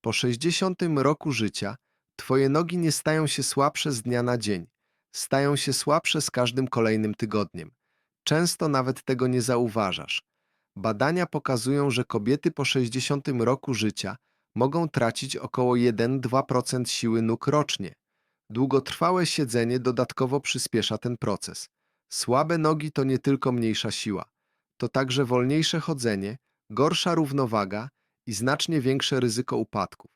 Po 60 roku życia twoje nogi nie stają się słabsze z dnia na dzień. Stają się słabsze z każdym kolejnym tygodniem. Często nawet tego nie zauważasz. Badania pokazują, że kobiety po 60 roku życia mogą tracić około 1-2% siły nóg rocznie. Długotrwałe siedzenie dodatkowo przyspiesza ten proces. Słabe nogi to nie tylko mniejsza siła, to także wolniejsze chodzenie, gorsza równowaga i znacznie większe ryzyko upadków.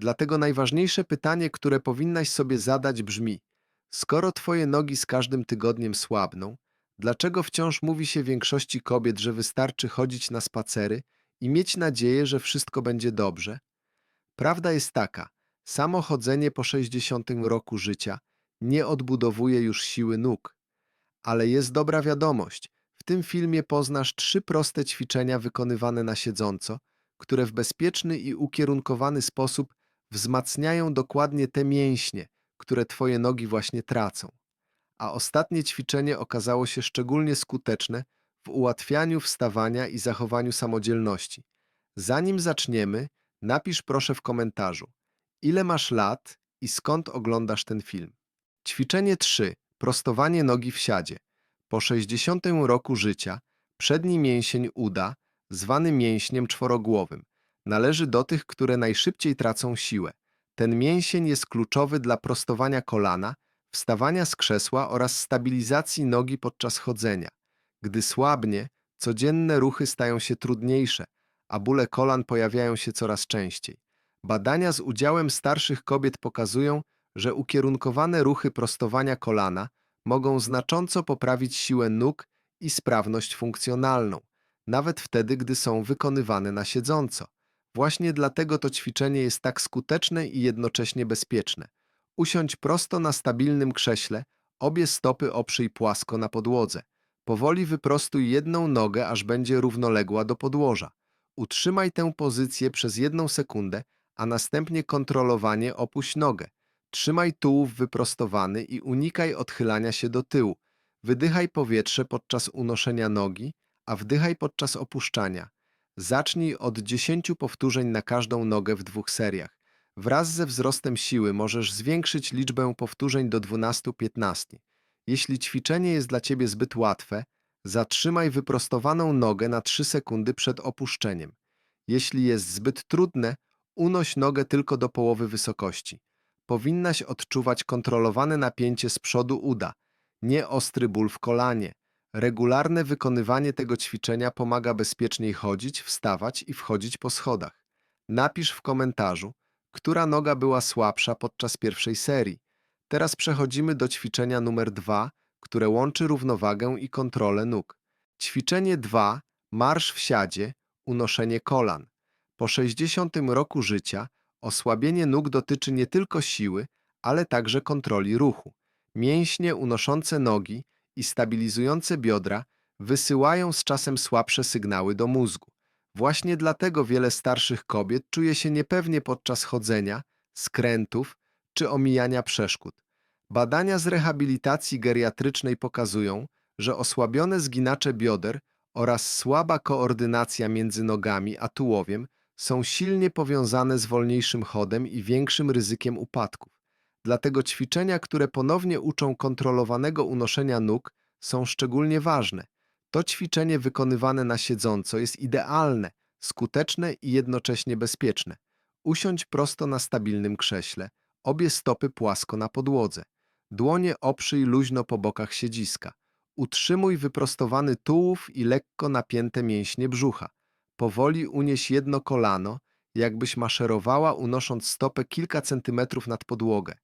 Dlatego najważniejsze pytanie, które powinnaś sobie zadać brzmi: skoro twoje nogi z każdym tygodniem słabną, dlaczego wciąż mówi się większości kobiet, że wystarczy chodzić na spacery i mieć nadzieję, że wszystko będzie dobrze? Prawda jest taka: samo chodzenie po 60 roku życia nie odbudowuje już siły nóg. Ale jest dobra wiadomość. W tym filmie poznasz trzy proste ćwiczenia wykonywane na siedząco, które w bezpieczny i ukierunkowany sposób wzmacniają dokładnie te mięśnie, które Twoje nogi właśnie tracą. A ostatnie ćwiczenie okazało się szczególnie skuteczne w ułatwianiu wstawania i zachowaniu samodzielności. Zanim zaczniemy, napisz proszę w komentarzu, ile masz lat i skąd oglądasz ten film. Ćwiczenie 3. Prostowanie nogi w siadzie. Po 60 roku życia przedni mięsień uda, zwany mięśniem czworogłowym, należy do tych, które najszybciej tracą siłę. Ten mięsień jest kluczowy dla prostowania kolana, wstawania z krzesła oraz stabilizacji nogi podczas chodzenia. Gdy słabnie, codzienne ruchy stają się trudniejsze, a bóle kolan pojawiają się coraz częściej. Badania z udziałem starszych kobiet pokazują, że ukierunkowane ruchy prostowania kolana mogą znacząco poprawić siłę nóg i sprawność funkcjonalną, nawet wtedy, gdy są wykonywane na siedząco. Właśnie dlatego to ćwiczenie jest tak skuteczne i jednocześnie bezpieczne. Usiądź prosto na stabilnym krześle, obie stopy oprzyj płasko na podłodze. Powoli wyprostuj jedną nogę, aż będzie równoległa do podłoża. Utrzymaj tę pozycję przez jedną sekundę, a następnie kontrolowanie opuść nogę. Trzymaj tułów wyprostowany i unikaj odchylania się do tyłu. Wydychaj powietrze podczas unoszenia nogi, a wdychaj podczas opuszczania. Zacznij od 10 powtórzeń na każdą nogę w dwóch seriach. Wraz ze wzrostem siły możesz zwiększyć liczbę powtórzeń do 12-15. Jeśli ćwiczenie jest dla Ciebie zbyt łatwe, zatrzymaj wyprostowaną nogę na 3 sekundy przed opuszczeniem. Jeśli jest zbyt trudne, unoś nogę tylko do połowy wysokości. Powinnaś odczuwać kontrolowane napięcie z przodu uda, nie ostry ból w kolanie. Regularne wykonywanie tego ćwiczenia pomaga bezpieczniej chodzić, wstawać i wchodzić po schodach. Napisz w komentarzu, która noga była słabsza podczas pierwszej serii. Teraz przechodzimy do ćwiczenia numer dwa, które łączy równowagę i kontrolę nóg. Ćwiczenie 2. Marsz w siadzie, unoszenie kolan. Po 60 roku życia osłabienie nóg dotyczy nie tylko siły, ale także kontroli ruchu. Mięśnie unoszące nogi i stabilizujące biodra wysyłają z czasem słabsze sygnały do mózgu. Właśnie dlatego wiele starszych kobiet czuje się niepewnie podczas chodzenia, skrętów czy omijania przeszkód. Badania z rehabilitacji geriatrycznej pokazują, że osłabione zginacze bioder oraz słaba koordynacja między nogami a tułowiem są silnie powiązane z wolniejszym chodem i większym ryzykiem upadków. Dlatego ćwiczenia, które ponownie uczą kontrolowanego unoszenia nóg, są szczególnie ważne. To ćwiczenie wykonywane na siedząco jest idealne, skuteczne i jednocześnie bezpieczne. Usiądź prosto na stabilnym krześle, obie stopy płasko na podłodze. Dłonie oprzyj luźno po bokach siedziska. Utrzymuj wyprostowany tułów i lekko napięte mięśnie brzucha. Powoli unieś jedno kolano, jakbyś maszerowała, unosząc stopę kilka centymetrów nad podłogę.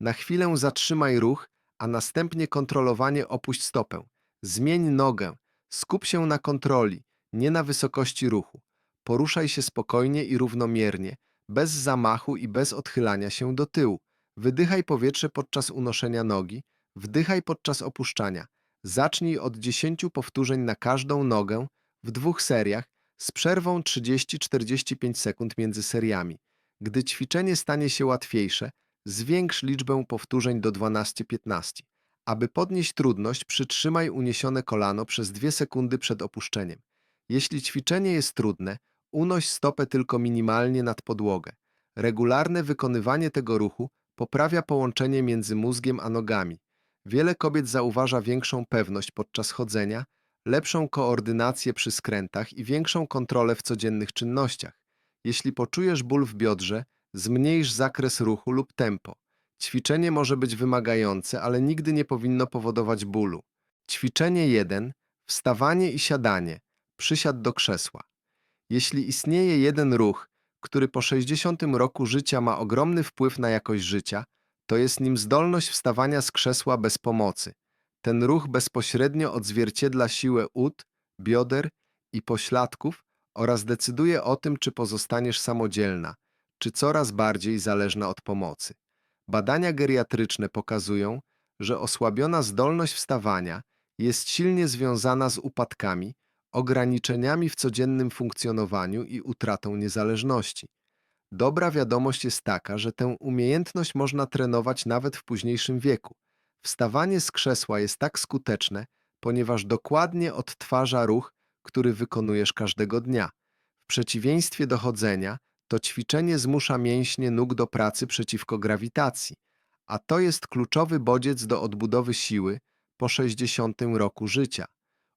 Na chwilę zatrzymaj ruch, a następnie kontrolowanie opuść stopę. Zmień nogę. Skup się na kontroli, nie na wysokości ruchu. Poruszaj się spokojnie i równomiernie, bez zamachu i bez odchylania się do tyłu. Wydychaj powietrze podczas unoszenia nogi, wdychaj podczas opuszczania. Zacznij od 10 powtórzeń na każdą nogę w dwóch seriach z przerwą 30-45 sekund między seriami. Gdy ćwiczenie stanie się łatwiejsze, zwiększ liczbę powtórzeń do 12-15. Aby podnieść trudność, przytrzymaj uniesione kolano przez 2 sekundy przed opuszczeniem. Jeśli ćwiczenie jest trudne, unoś stopę tylko minimalnie nad podłogę. Regularne wykonywanie tego ruchu poprawia połączenie między mózgiem a nogami. Wiele kobiet zauważa większą pewność podczas chodzenia, lepszą koordynację przy skrętach i większą kontrolę w codziennych czynnościach. Jeśli poczujesz ból w biodrze, zmniejsz zakres ruchu lub tempo. Ćwiczenie może być wymagające, ale nigdy nie powinno powodować bólu. Ćwiczenie 1. Wstawanie i siadanie. Przysiad do krzesła. Jeśli istnieje jeden ruch, który po 60 roku życia ma ogromny wpływ na jakość życia, to jest nim zdolność wstawania z krzesła bez pomocy. Ten ruch bezpośrednio odzwierciedla siłę ud, bioder i pośladków oraz decyduje o tym, czy pozostaniesz samodzielna, czy coraz bardziej zależna od pomocy. Badania geriatryczne pokazują, że osłabiona zdolność wstawania jest silnie związana z upadkami, ograniczeniami w codziennym funkcjonowaniu i utratą niezależności. Dobra wiadomość jest taka, że tę umiejętność można trenować nawet w późniejszym wieku. Wstawanie z krzesła jest tak skuteczne, ponieważ dokładnie odtwarza ruch, który wykonujesz każdego dnia. W przeciwieństwie do chodzenia, to ćwiczenie zmusza mięśnie nóg do pracy przeciwko grawitacji, a to jest kluczowy bodziec do odbudowy siły po 60 roku życia.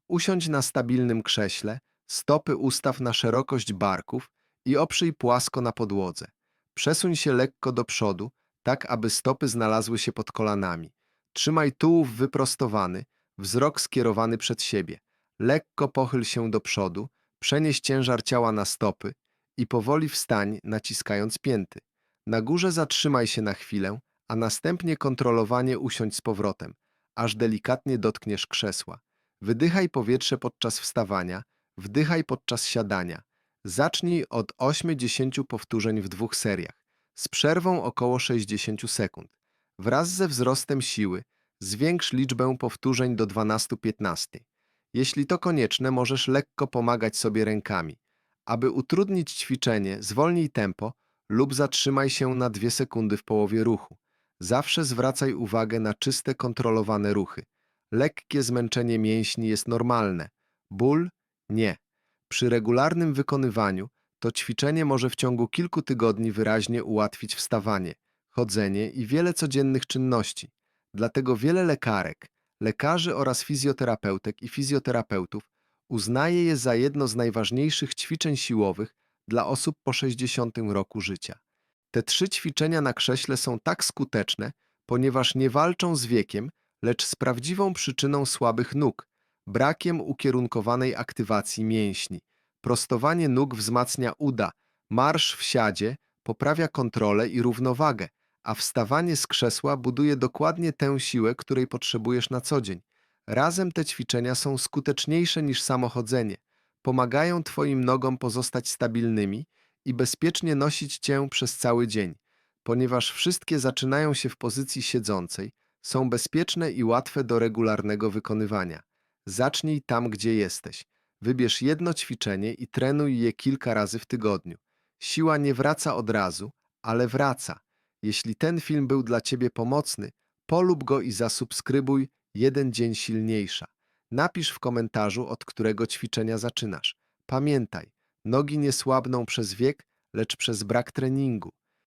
Usiądź na stabilnym krześle, stopy ustaw na szerokość barków i oprzyj płasko na podłodze. Przesuń się lekko do przodu, tak aby stopy znalazły się pod kolanami. Trzymaj tułów wyprostowany, wzrok skierowany przed siebie. Lekko pochyl się do przodu, przenieś ciężar ciała na stopy i powoli wstań, naciskając pięty. Na górze zatrzymaj się na chwilę, a następnie kontrolowanie usiądź z powrotem, aż delikatnie dotkniesz krzesła. Wydychaj powietrze podczas wstawania, wdychaj podczas siadania. Zacznij od 8-10 powtórzeń w dwóch seriach, z przerwą około 60 sekund. Wraz ze wzrostem siły zwiększ liczbę powtórzeń do 12-15. Jeśli to konieczne, możesz lekko pomagać sobie rękami. Aby utrudnić ćwiczenie, zwolnij tempo lub zatrzymaj się na 2 sekundy w połowie ruchu. Zawsze zwracaj uwagę na czyste, kontrolowane ruchy. Lekkie zmęczenie mięśni jest normalne. Ból? Nie. Przy regularnym wykonywaniu to ćwiczenie może w ciągu kilku tygodni wyraźnie ułatwić wstawanie, chodzenie i wiele codziennych czynności. Dlatego wiele lekarek, lekarzy oraz fizjoterapeutek i fizjoterapeutów uznaje je za jedno z najważniejszych ćwiczeń siłowych dla osób po 60 roku życia. Te trzy ćwiczenia na krześle są tak skuteczne, ponieważ nie walczą z wiekiem, lecz z prawdziwą przyczyną słabych nóg, brakiem ukierunkowanej aktywacji mięśni. Prostowanie nóg wzmacnia uda, marsz w siadzie poprawia kontrolę i równowagę, a wstawanie z krzesła buduje dokładnie tę siłę, której potrzebujesz na co dzień. Razem te ćwiczenia są skuteczniejsze niż samochodzenie. Pomagają Twoim nogom pozostać stabilnymi i bezpiecznie nosić Cię przez cały dzień. Ponieważ wszystkie zaczynają się w pozycji siedzącej, są bezpieczne i łatwe do regularnego wykonywania. Zacznij tam, gdzie jesteś. Wybierz jedno ćwiczenie i trenuj je kilka razy w tygodniu. Siła nie wraca od razu, ale wraca. Jeśli ten film był dla Ciebie pomocny, polub go i zasubskrybuj jeden dzień silniejsza. Napisz w komentarzu, od którego ćwiczenia zaczynasz. Pamiętaj, nogi nie słabną przez wiek, lecz przez brak treningu.